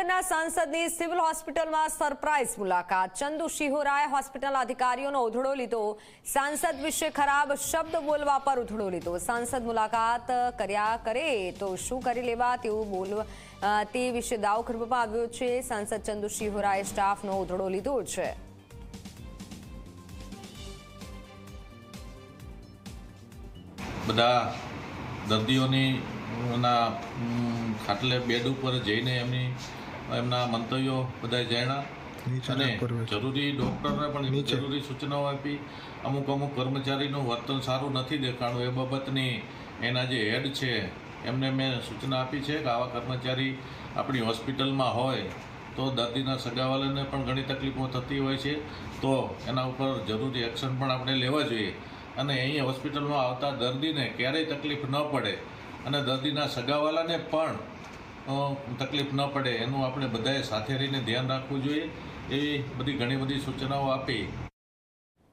જામનગરના સાંસદની સિવિલ હોસ્પિટલમાં સરપ્રાઇઝ મુલાકાત. ચંદુ શિહોરાએ હોસ્પિટલ અધિકારીઓનો ઉધડો લીધો. સાંસદ વિશે ખરાબ શબ્દ બોલવા પર ઉધડો લીધો. સાંસદ મુલાકાત કર્યા કરે તો શું કરી લેવા તેવું બોલ તે વિશે દાવ કરવામાં આવ્યો છે. સાંસદ ચંદુ શિહોરાએ સ્ટાફનો ઉધડો લીધો છે. બધા દર્દીઓની ખાટલે બેડ ઉપર જઈને એમની એમના મંતવ્યો બધા જાણ્યા. અને જરૂરી ડૉક્ટરને પણ જરૂરી સૂચનાઓ આપી. અમુક અમુક કર્મચારીનું વર્તન સારું નથી દેખાણું. એ બાબતની એના જે હેડ છે એમને મેં સૂચના આપી છે કે આવા કર્મચારી આપણી હોસ્પિટલમાં હોય તો દર્દીના સગાવાલાને પણ ઘણી તકલીફો થતી હોય છે. તો એના ઉપર જરૂરી એક્શન પણ આપણે લેવા જોઈએ. અને અહીં હોસ્પિટલમાં આવતા દર્દીને ક્યારેય તકલીફ ન પડે. અને દર્દીના સગાવાલાને પણ તકલીફ ન પડે. એનું આપણે બધાએ સાથે રહીને ધ્યાન રાખવું જોઈએ. એવી બધી ઘણી બધી સૂચનાઓ આપી.